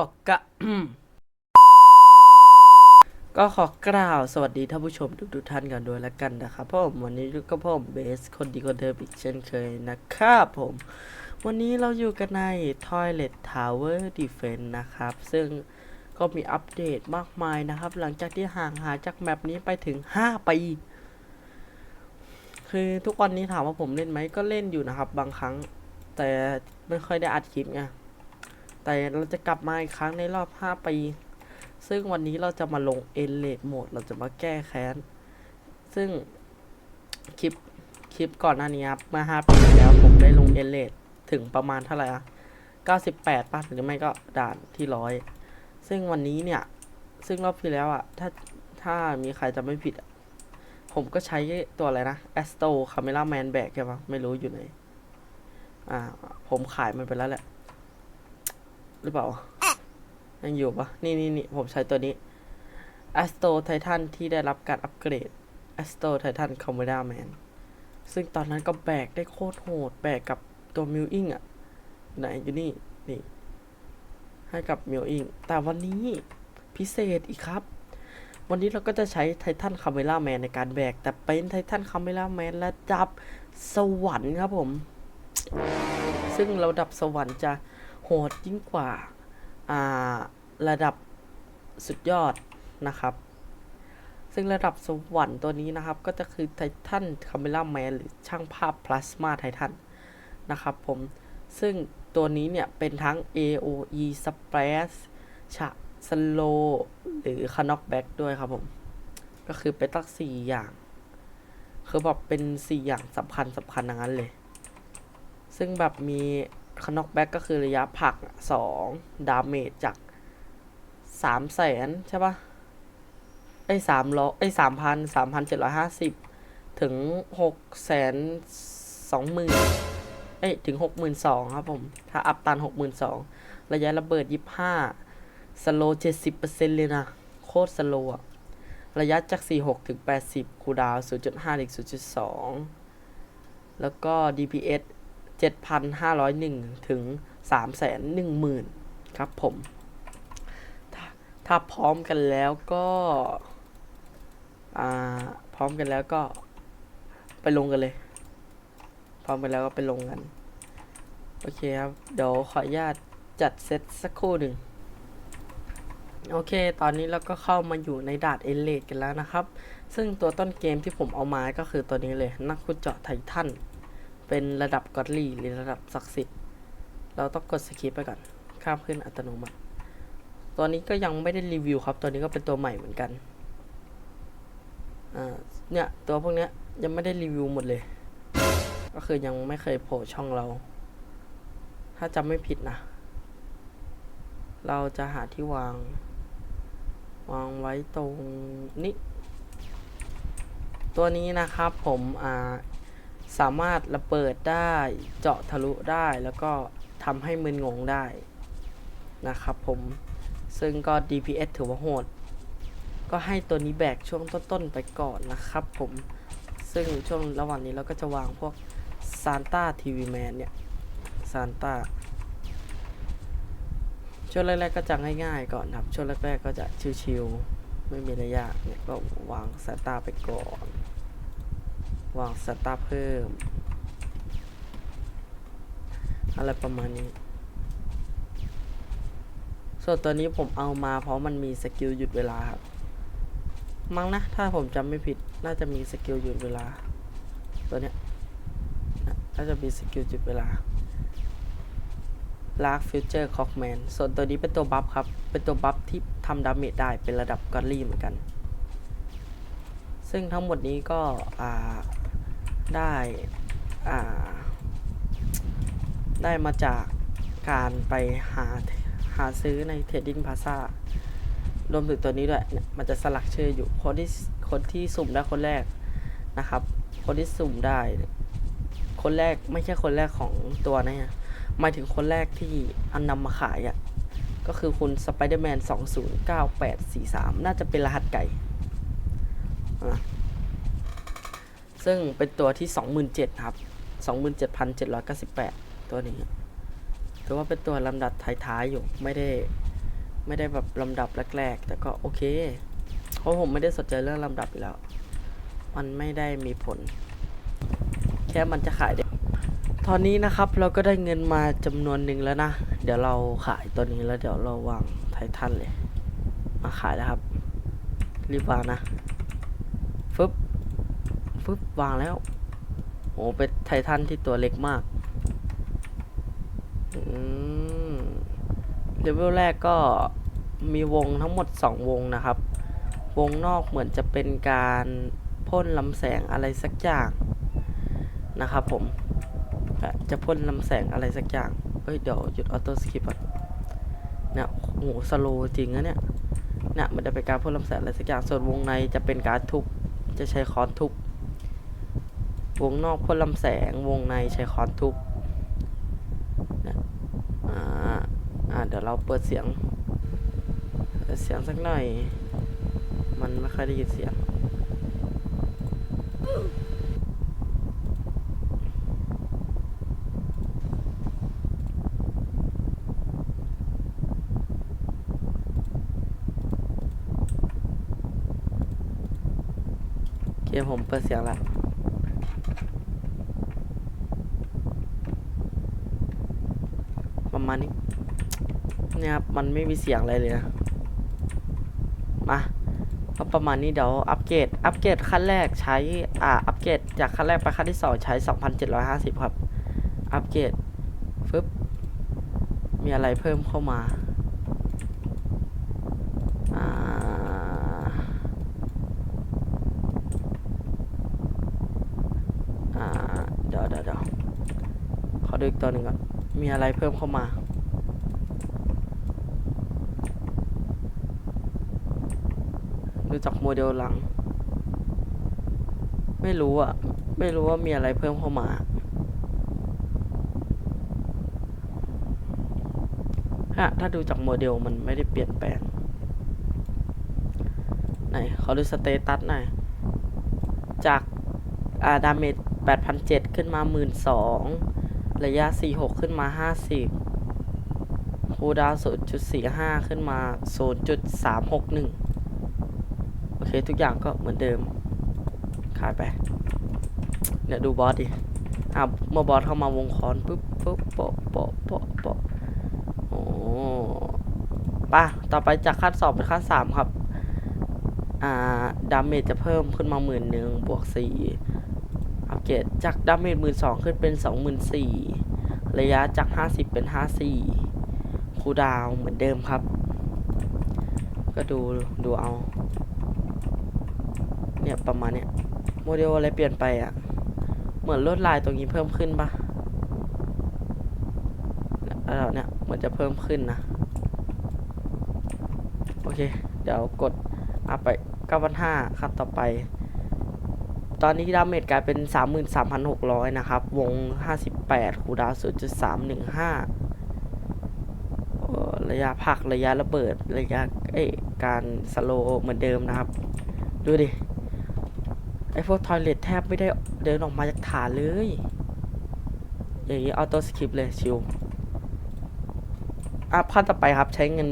อกะก็ขอกล่าวสวัสดีท่านผู้ชมทุกทุกท่านกันด้วยแล้วกันนะครับผมวันนี้ก็ผมเบสคนดีคนเดิมอีกเช่นเคยนะครับผม วันนี้เราอยู่กันใน Toilet Tower Defense นะครับ ซึ่งก็มีอัปเดตมากมายนะครับ หลังจากที่ห่างหายจากแมปนี้ไปถึง 5 ปีคือทุกวันนี้ถามว่าผมเล่นไหมก็เล่นอยู่นะครับ บางครั้ง แต่ไม่ค่อยได้อัดคลิปไง แต่เราจะกลับมาอีกครั้งในรอบ 5 ปี ซึ่งวันนี้เราจะมาลงเอเลดโหมดเราจะมาแก้แค้น ซึ่งคลิปคลิปก่อนหน้านี้ครับเมื่อ 5 ปีแล้วผมได้ลงเอเลดถึงประมาณเท่าไหร่อะ98ป่ะหรือไม่ก็ด่านที่ร้อยซึ่งวันนี้เนี่ย ซึ่งรอบที่แล้วอะถ้าถ้ามีใครจะไม่ผิด ผมก็ใช้ตัวอะไรนะ a s t o Camera Man Bag ใช่ปะไม่รู้อยู่ไหนอ่า ผมขายมันไปแล้วแหละ หรือเปล่า ยังอยู่ปะนี่นี่นี่ผมใช้ตัวนี้ Astro Titan ที่ได้รับการอัปเกรด Astro Titan Camera Man ซึ่งตอนนั้นก็แบกได้โคตรโหด แบกกับตัวมิวอิงอะไหนอยู่นี่ นี่ ให้กับมิวอิง แต่วันนี้พิเศษอีกครับ วันนี้เราก็จะใช้ไททันคาเมล่าแมนในการแบก แต่เป็นไททันคาเมล่าแมนระดับสวรรค์ครับผม ซึ่งระดับสวรรค์จะ โหดยิ่งกว่าาระดับสุดยอดนะครับ ซึ่งระดับสวรรค์ตัวนี้นะครับ ก็จะคือไททันคาเมล่าแมนหรือช่างภาพพลาสมาไททันนะครับผมซึ่งตัวนี้เนี่ย เป็นทั้ง AOE Splash ฉะสโลหรือคานอกแบ็กด้วยครับผม ก็คือเป็นตั้งสี่อย่าง คือแบบเป็นสี่อย่างสำคัญสำคัญอย่างนั้นเลย ซึ่งแบบมี นอกแบ็กก็คือระยะผักสองดาเมจจากสามแสนใช่ปะไอ้สามร้อยไอ้สามพันสามพันเจ็ดร้อยห้าสิบถึงหกแสนสองหมื่นเอ้ยถึงหกหมื่นสองครับผม ถ้าอัพตันหกหมื่นสองระยะระเบิดยี่ห้าสโลเจ็ดสิบเปอร์เซ็นต์เลยนะ โคตรสโลอะระยะจากสี่หกถึงแปดสิบคูดาวศูนย์จุดห้าถึงศูนย์จุดสองแล้วก็ DPS 7,501 ถึง 310,000 ครับผมถ้าถ้าพร้อมกันแล้วก็พร้อมกันแล้วก็ไปลงกันเลย พร้อมกันแล้วก็ไปลงกัน โอเคครับ เดี๋ยวขออนุญาตจัดเซตสักครู่หนึ่ง โอเค ตอนนี้เราก็เข้ามาอยู่ในดานเอเลดกันแล้วนะครับ ซึ่งตัวต้นเกมที่ผมเอามาก็คือตัวนี้เลย นักขุดเจาะไททัน เป็นระดับกอดลี่หรือระดับศักดิ์สิทธิ์ เราต้องกดสคิปไปก่อน ข้ามขึ้นอัตโนมัติ ตัวนี้ก็ยังไม่ได้รีวิวครับ ตัวนี้ก็เป็นตัวใหม่เหมือนกัน อ่า เนี่ยตัวพวกเนี้ยยังไม่ได้รีวิวหมดเลย ก็คือยังไม่เคยโผล่ช่องเรา ถ้าจำไม่ผิดนะ เราจะหาที่วาง วางไว้ตรงนี้ ตัวนี้นะครับผม อ่า สามารถระเบิดได้เจาะทะลุได้แล้วก็ทำให้มึนงงได้นะครับผมซึ่งก็ DPS ถือว่าโหด ก็ให้ตัวนี้แบกช่วงต้นๆไปก่อนนะครับผมซึ่งช่วงระหว่างนี้เราก็จะวางพวกซานต้าทีวีแมนเนี่ยซานต้าช่วงแรกๆก็จะง่ายๆก่อนครับ ช่วงแรกๆก็จะชิวๆไม่มีอะไรยากเนี่ยก็วางซานต้าไปก่อน วางสตาร์เพิ่ม อะไรประมาณนี้ ส่วนตัวนี้ผมเอามาเพราะมันมีสกิลหยุดเวลาครับ มั้งนะ ถ้าผมจำไม่ผิดน่าจะมีสกิลหยุดเวลา ตัวเนี้ยน่าจะมีสกิลหยุดเวลาลากฟิวเจอร์คอกแมนส่วนตัวนี้เป็นตัวบัฟครับ เป็นตัวบัฟที่ทำดาเมจได้เป็นระดับกอลลี่เหมือนกัน ซึ่งทั้งหมดนี้ก็อ่า ได้อ่าได้มาจากการไปหาหาซื้อใน Trading Plaza รวมถึงตัวนี้ด้วยเนี่ยมันจะสลักชื่ออยู่คนที่คนที่สุ่มได้คนแรกนะครับ คนที่สุ่มได้คนแรกไม่ใช่คนแรกของตัวนะฮะหมายถึงคนแรกที่อันนำมาขายอะ่ะก็คือคุณ Spider-Man 209843น่าจะเป็นรหัสไก่อะ ซึ่งเป็นตัวที่ 27,000ครับ 27,798 ตัวนี้ถือว่าเป็นตัวลำดับท้ายๆอยู่ไม่ได้ไม่ได้แบบลำดับแรกๆแต่ก็โอเค เพราะผมไม่ได้สนใจเรื่องลำดับอยู่แล้ว มันไม่ได้มีผล แค่มันจะขายได้ตอนนี้นะครับเราก็ได้เงินมาจำนวนหนึ่งแล้วนะ เดี๋ยวเราขายตัวนี้แล้วเดี๋ยวเราวางไททันเลย มาขายแล้วครับ รีบวางนะฟึบ ฟึบวางแล้ว โอ้เป็นไททันที่ตัวเล็กมากอืมเลเวลแรกก็มีวงทั้งหมด 2 วงนะครับ วงนอกเหมือนจะเป็นการพ่นลำแสงอะไรสักอย่างนะครับผมจะพ่นลำแสงอะไรสักอย่าง เฮ้ยเดี๋ยวหยุดออโต้สคิปก่อนเนี่ยโอ้โหสโลจริงนะเนี่ยเนี่ยมันจะเป็นการพ่นลำแสงอะไรสักอย่าง ส่วนวงในจะเป็นการทุบ จะใช้ค้อนทุบ วงนอกพ่นลำแสง วงในใช้คอนทุบเนี่ยอ่าอ่าเดี๋ยวเราเปิดเสียงเเสียงสักหน่อย มันไม่ค่อยได้ยินเสียงโอเคผมเปิดเสียงแล้ว ประมาณนี้เนี่ยครับมันไม่มีเสียงอะไรเลยนะมาก็ประมาณนี้เดี๋ยวอัปเกรดอัปเกรดขั้นแรกใช้อ่าอัปเกรดจากขั้นแรกไปขั้นที่สองใช้2,750ครับ อัปเกรดฟึบมีอะไรเพิ่มเข้ามาอ่าอ่าเดี๋ยวเดี๋ยวเดี๋ยวขอดูอีกตัวหนึ่งก่อน มีอะไรเพิ่มเข้ามา ดูจากโมเดลหลัง ไม่รู้อะ ไม่รู้ว่ามีอะไรเพิ่มเข้ามา ฮะ ถ้าดูจากโมเดลมันไม่ได้เปลี่ยนแปลง ไหน ขอดูสเตตัสหน่อย จากอาดาเมจ8,007 ขึ้นมา 12,000 ระยะ 46 ขึ้นมา 50 คูดาวน์0.45 ขึ้นมา 0.361 โอเค ทุกอย่างก็เหมือนเดิมขายไป เนี่ย ดูบอสดิอะเมื่อบอสเข้ามาวงคอนปุ๊บปุ๊บโปะโปะโปะโปะโอ้ป่ะ ต่อไปจากขั้นสองเป็นขั้นสามครับ อ่า ดาเมจจะเพิ่มขึ้นมาหมื่นหนึ่งบวกสี่ เกรดจากดาเมจหมื่นสองขึ้นเป็นสองหมื่นสี่ระยะจากห้าสิบเป็นห้าสี่คูดาวเหมือนเดิมครับ ก็ดูดูเอา เนี่ยประมาณเนี้ยโมเดลอะไรเปลี่ยนไปอะ เหมือนลวดลายตรงนี้เพิ่มขึ้นปะแล้วเนี่ยเหมือนจะเพิ่มขึ้นนะ โอเค เดี๋ยวกดอัพไป9,500ครับต่อไป ตอนนี้ดาเมจกลายเป็น 33,600 นะครับ วง 58 คูดาวน์0.315เอ่อระยะพักระยะระเบิด ระยะเอ้การสโลเหมือนเดิมนะครับ ดูดิ ไอพวกทอยเลทแทบไม่ได้เดินออกมาจากฐานเลย อย่างนี้ออโต้สคริปเลยชิวอัพขั้นต่อไปครับใช้เงิน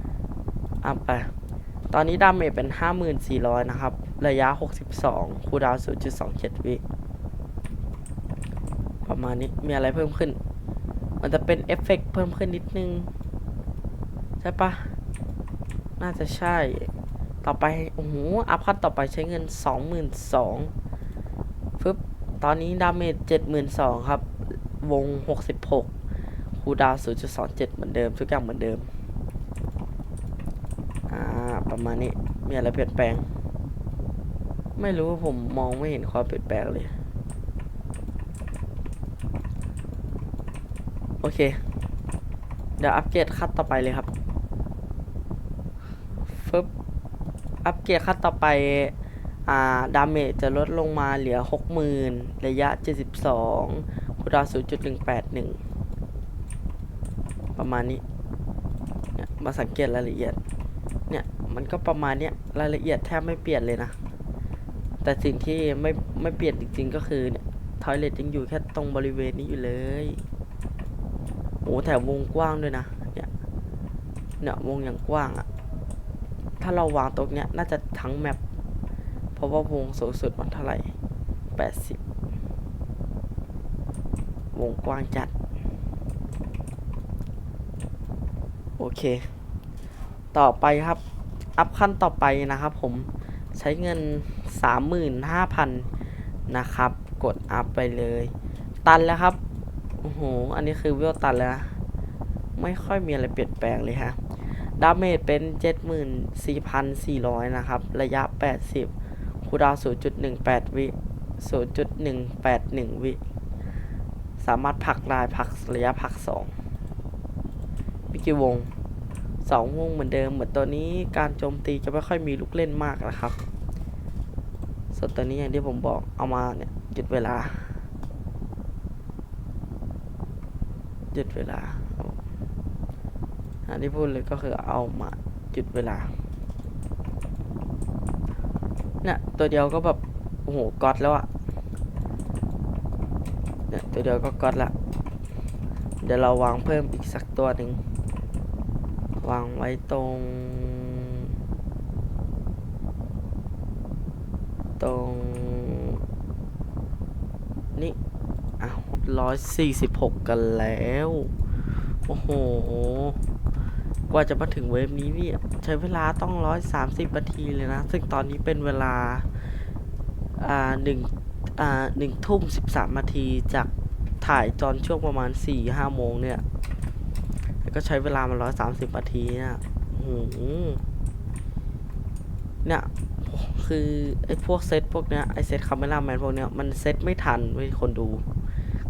15,000อัพไป ตอนนี้ดาเมจเป็น 5,400 นะครับ ระยะ 62 คูดาวน์0.27 วิ ประมาณนี้ มีอะไรเพิ่มขึ้น มันจะเป็นเอฟเฟกต์เพิ่มขึ้นนิดนึง ใช่ปะ น่าจะใช่ ต่อไป โอ้โห อัพคัตต่อไปใช้เงิน 22,000ฟึบ ตอนนี้ดาเมจ 72,000 ครับ วง 66 คูดาวน์0.27 เหมือนเดิม ทุกอย่างเหมือนเดิม อ่า ประมาณนี้ มีอะไรเปลี่ยนแปลง ไม่รู้ผมมองไม่เห็นความเปลี่ยนแปลงเลย โอเค เดี๋ยวอัปเกรดขั้นต่อไปเลยครับฟึบอัปเกรดขั้นต่อไป อ่า ดาเมจจะลดลงมาเหลือ 60,000 ระยะ 72คูลดาว0.181 ประมาณนี้ เนี่ย มาสังเกตรายละเอียด เนี่ย มันก็ประมาณเนี้ย รายละเอียดแทบไม่เปลี่ยนเลยนะ แต่สิ่งที่ไม่ไม่เปลี่ยนจริงๆก็คือเนี่ยทอยเลทยังอยู่แค่ตรงบริเวณนี้อยู่เลยโอ้แถววงกว้างด้วยนะเนี่ยเนี่ยวงอย่างกว้างอะถ้าเราวางตรงเนี้ยน่าจะทั้งแมปเพราะว่าวงสูงสุดมันเท่าไหร่แปดสิบวงกว้างจัด โอเค ต่อไปครับ อัพขั้นต่อไปนะครับผมใช้เงิน 35,000 นะครับ กดอัพไปเลย ตันแล้วครับ โอ้โห อันนี้คือเวลตันแล้วนะ ไม่ค่อยมีอะไรเปลี่ยนแปลงเลยฮะ ดาเมจเป็น 74,400 นะครับ ระยะ 80 คูดาวน์0.18 วิ 0.181 วิ สามารถผลักได้ผลักระยะผลัก 2มีกี่วงสองวงเหมือนเดิมเหมือนตัวนี้การโจมตีจะไม่ค่อยมีลูกเล่นมากนะครับ ส่วนตัวนี้อย่างที่ผมบอกเอามาเนี่ยหยุดเวลาหยุดเวลาอันที่พูดเลยก็คือเอามาหยุดเวลาเนี่ยตัวเดียวก็แบบโอ้โหก๊อตแล้วอะเนี่ยตัวเดียวก็ก๊อตละเดี๋ยวเราวางเพิ่มอีกสักตัวหนึ่งวางไว้ตรง ตรง นี่อ้าวร้อยสี่สิบหกกันแล้ว โอ้โห กว่าจะมาถึงเวฟนี้เนี่ย ใช้เวลาต้องร้อยสามสิบนาทีเลยนะ ซึ่งตอนนี้เป็นเวลา อ่าหนึ่งอ่าหนึ่งทุ่มสิบสามนาทีจากถ่ายตอนช่วงประมาณสี่ห้าโมงเนี่ย แล้วก็ใช้เวลามาร้อยสามสิบนาทีเนี่ยโอ้โห คือไอ้พวกเซตพวกเนี้ยไอเซตคาเมล่าแมนพวกเนี้ยมันเซตไม่ทันเว้ยคนดู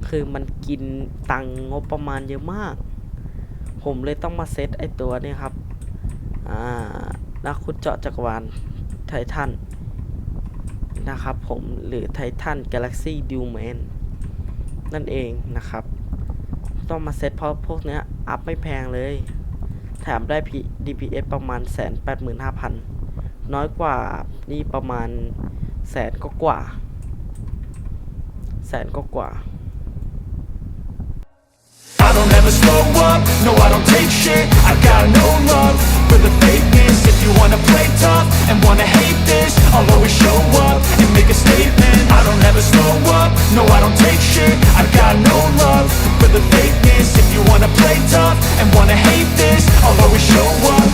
คือมันกินตังงบประมาณเยอะมาก ผมเลยต้องมาเซตไอตัวเนี้ครับ อ่านักขุดเจาะจักรวาลไททันนะครับผมหรือไททันกาแล็กซี่ดิวแมนนั่นเองนะครับ ต้องมาเซตเพราะพวกเนี้ยอัพไม่แพงเลย แถมได้ P DPS ประมาณแสนแปดหมื่นห้าพัน น้อยกว่านี่ประมาณแสนก็กว่า แสนก็กว่า I don't ever slow up, no I don't take shit I got no love for the fakeness If you wanna play tough and wanna hate this I'll always show up and make a statement I don't ever slow up, no I don't take shit I got no love for the fakeness If you wanna play tough and wanna hate this I'll always show up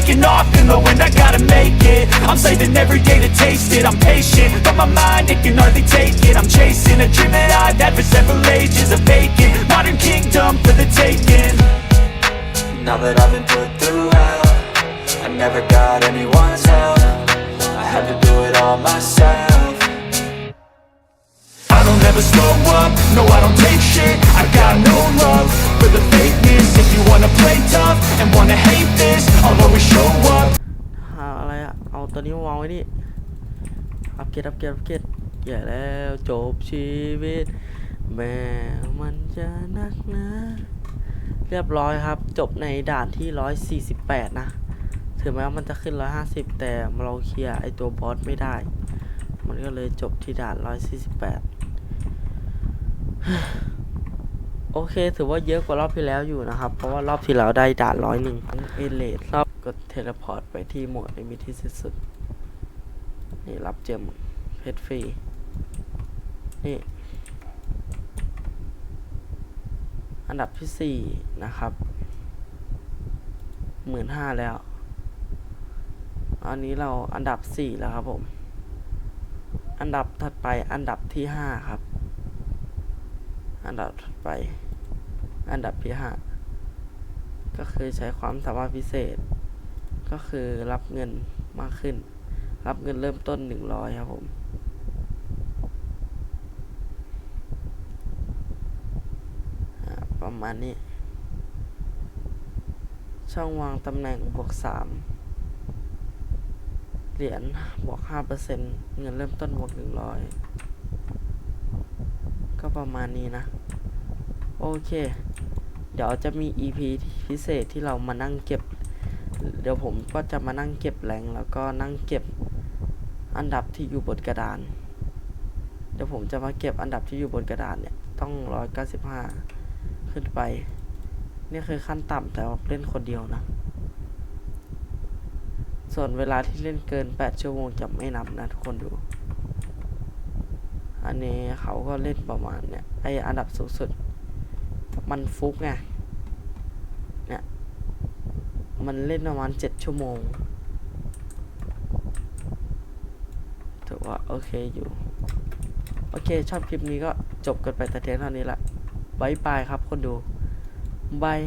taking off in the wind I gotta make it, I'm saving every day to taste it. I'm patient, but my mind, it can hardly take it. I'm chasing a dream that I've had for several ages A vacant, modern kingdom for the taking. Now that I've been put through hell I never got anyone's help. I had to do it all myself. I don't ever slow up, no I don't take shit. I got no love for the fakeness If you wanna play tough and wanna hate this I'll always show up หาอะไรอะเอาตัวนี้มาวางไว้นี่อัปเกรดอัปเกรดอัปเกรดแย่แล้วจบชีวิต แม่มันจะนักนะ เรียบร้อยครับ จบในด่านที่ 148 นะ ถึงแม้ว่ามันจะขึ้น 150 แต่เราเคลียร์ไอตัวบอสไม่ได้ มันก็เลยจบที่ด่าน 148 โอเค ถือว่าเยอะกว่ารอบที่แล้วอยู่นะครับ เพราะว่ารอบที่แล้วได้ด่านร้อยหนึ่งเอเลดรอบกดเทเลพอร์ตไปที่หมวดในมิที่สุด นี่รับเจมเพชรฟรี นี่ อันดับที่สี่นะครับหมื่นห้าแล้ว อันนี้เราอันดับสี่แล้วครับผม อันดับถัดไปอันดับที่ห้าครับ อันดับถัดไป อันดับที่ห้าก็คือใช้ความสามารถพิเศษ ก็คือรับเงินมากขึ้น รับเงินเริ่มต้นหนึ่งร้อยครับผมประมาณนี้ ช่องวางตำแหน่งบวกสามเหรียญบวกห้าเปอร์เซ็นเงินเริ่มต้นบวกหนึ่งร้อย ประมาณนี้นะ โอเค เดี๋ยวจะมี EP พิเศษที่เรามานั่งเก็บ เดี๋ยวผมก็จะมานั่งเก็บแรงแล้วก็นั่งเก็บอันดับที่อยู่บนกระดาน เดี๋ยวผมจะมาเก็บอันดับที่อยู่บนกระดานเนี่ย ต้องร้อยเก้าสิบห้าขึ้นไป นี่คือขั้นต่ำแต่เล่นคนเดียวนะ ส่วนเวลาที่เล่นเกิน 8 ชั่วโมงจะไม่นับนะทุกคนดู อันนี้เขาก็เล่นประมาณเนี่ยไออันดับสูงสุด มันฟุกไงเนี่ยมันเล่นประมาณ7ชั่วโมงถือว่าโอเคอยู่ โอเคชอบคลิปนี้ก็จบกันไปแต่เพียงเท่านี้ละบายบายครับคนดูบาย